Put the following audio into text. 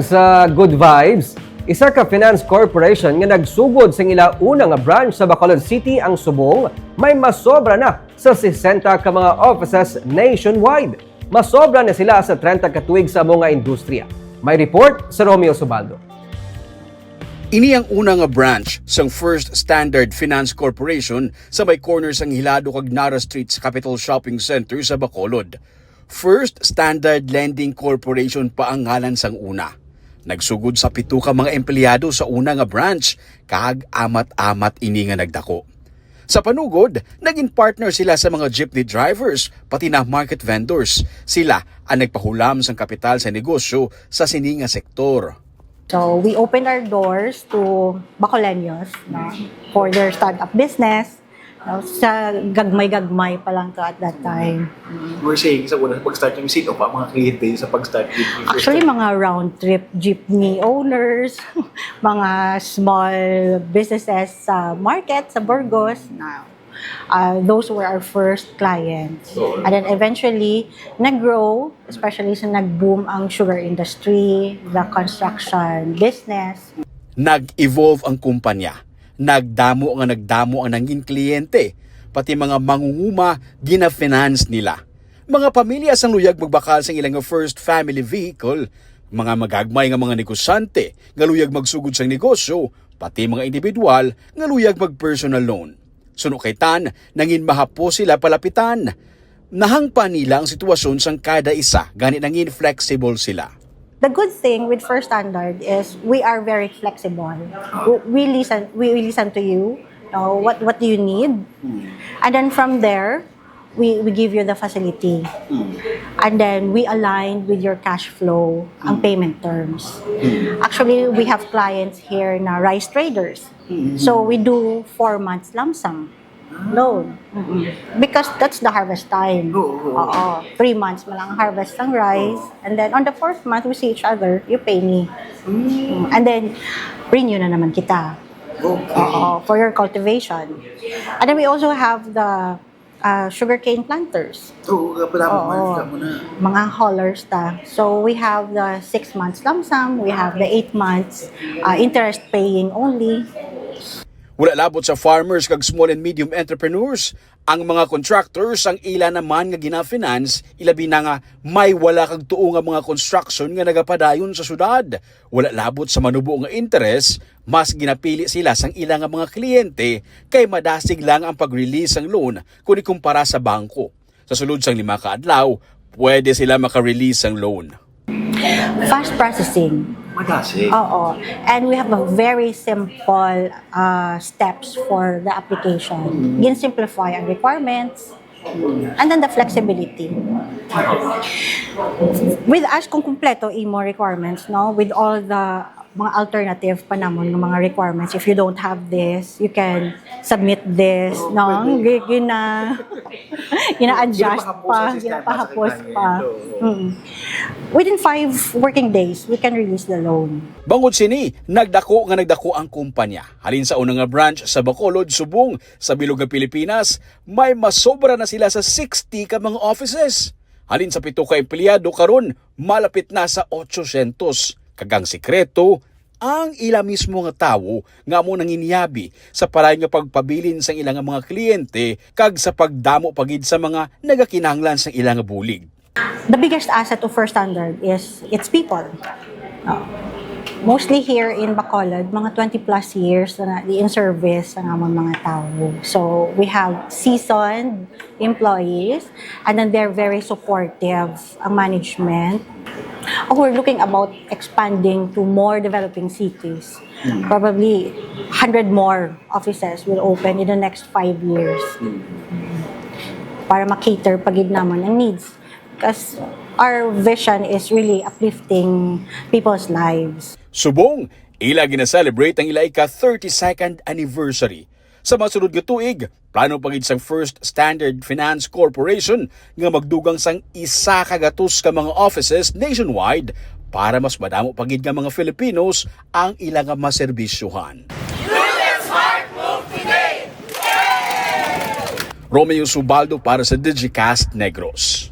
Sa Good Vibes, isa ka finance corporation nga nagsugod sa ila una nga branch sa Bacolod City ang subong may masobra na sa 60 ka mga offices nationwide. Masobra na sila sa 30 katuig sa mga industriya. May report sa Romeo Subaldo. Ini ang una nga branch sang First Standard Finance Corporation sa may corner sang Hilado kag Nara Street sa Capital Shopping Center sa Bacolod. First Standard Lending Corporation pa ang ngalan sang una. Nagsugod sa pito ka mga empleyado sa una nga branch kag amat-amat ini nga nagdako. Sa panugod, naging partner sila sa mga jeepney drivers, pati na market vendors. Sila ang nagpahulam sang kapital sa negosyo sa sininga sektor. So we opened our doors to Bacoleños no, for their startup business. No, sa gagmay-gagmay pa lang to at that time. We're saying sa una, pag-start yung seat o pa, mga kliyente sa pag-start yung Actually, time. mga round trip jeepney owners, mga small businesses sa market, sa Burgos. Now, uh, those were our first clients. Oo. And then eventually, nag-grow, especially sa nag-boom ang sugar industry, the construction business. nag-evolve ang kumpanya. Nagdamo nga nagdamo ang nanging kliyente, pati mga mangunguma gina-finance nila. Mga pamilya sang luyag magbakal sa ilang first family vehicle, mga magagmay nga mga negosyante nga luyag magsugod sang negosyo, pati mga individual nga luyag mag-personal loan. Suno kay Tan, nangin mahapo sila palapitan. Nahangpa nila ang sitwasyon sang kada isa, gani nangin flexible sila. The good thing with First Standard is we are very flexible. We listen. We listen to you. know, what what do you need? And then from there, we we give you the facility. And then we align with your cash flow ang payment terms. Actually, we have clients here na rice traders. So we do four months lump sum loan. Mm-mm. Because that's the harvest time. Oo, oo. Oo. Three months mo lang harvest ng rice. And then on the fourth month, we see each other, you pay me. Mm. And then, renew na naman kita. Okay. Oo, for your cultivation. And then we also have the uh, sugarcane planters. Oo, kapala mo, Oo. mo na. Mga haulers ta. So we have the six months lump sum, we have the eight months uh, interest paying only. Wala labot sa farmers kag small and medium entrepreneurs. Ang mga contractors ang ila naman nga gina-finance, ilabi na nga may wala kag tuo nga mga construction nga nagapadayon sa syudad. Wala labot sa manubo nga interest, mas ginapili sila sang ilang nga mga kliyente kay madasig lang ang pag-release ng loan kung ikumpara sa bangko. Sa sulod sang lima ka adlaw, pwede sila maka-release ng loan. Fast processing. Madasi. Oo. And we have a very simple uh, steps for the application. Gin-simplify ang requirements, and then the flexibility. With us, kung kumpleto imo requirements, no, with all the mga alternative pa namon ng mga requirements. If you don't have this, you can submit this, no? Gi- Gina, gina-adjust pa, ginapahapos pa. Mm. Within five working days, we can release the loan. Bangod sini, nagdako nga nagdako ang kumpanya. Halin sa unang nga branch sa Bacolod, Subong, sa Bilog nga Pilipinas, may masobra na sila sa 60 ka mga offices. Halin sa pito ka empleyado karon, malapit na sa 800. Kagang sikreto, ang ila mismo nga tawo nga mo nanginyabi sa paray nga pagpabilin sa ilang mga kliyente kag sa pagdamo pagid sa mga nagakinahanglan sa ilang bulig. the biggest asset of First Standard is its people. Uh, mostly here in Bacolod, mga 20 plus years na in service ang among mga tao. So we have seasoned employees and then they're very supportive ang management. Oh, we're looking about expanding to more developing cities. Probably 100 more offices will open in the next five years para makater pagid naman ang needs. Because our vision is really uplifting people's lives. Subong, ila gina-celebrate ang ila ika 32nd anniversary. Sa masunod nga tuig, plano pagid sang First Standard Finance Corporation nga magdugang sang isa kagatus ka mga offices nationwide para mas madamo pagid nga mga Filipinos ang ilang maserbisyuhan. Romeo Subaldo para sa Digicast Negros.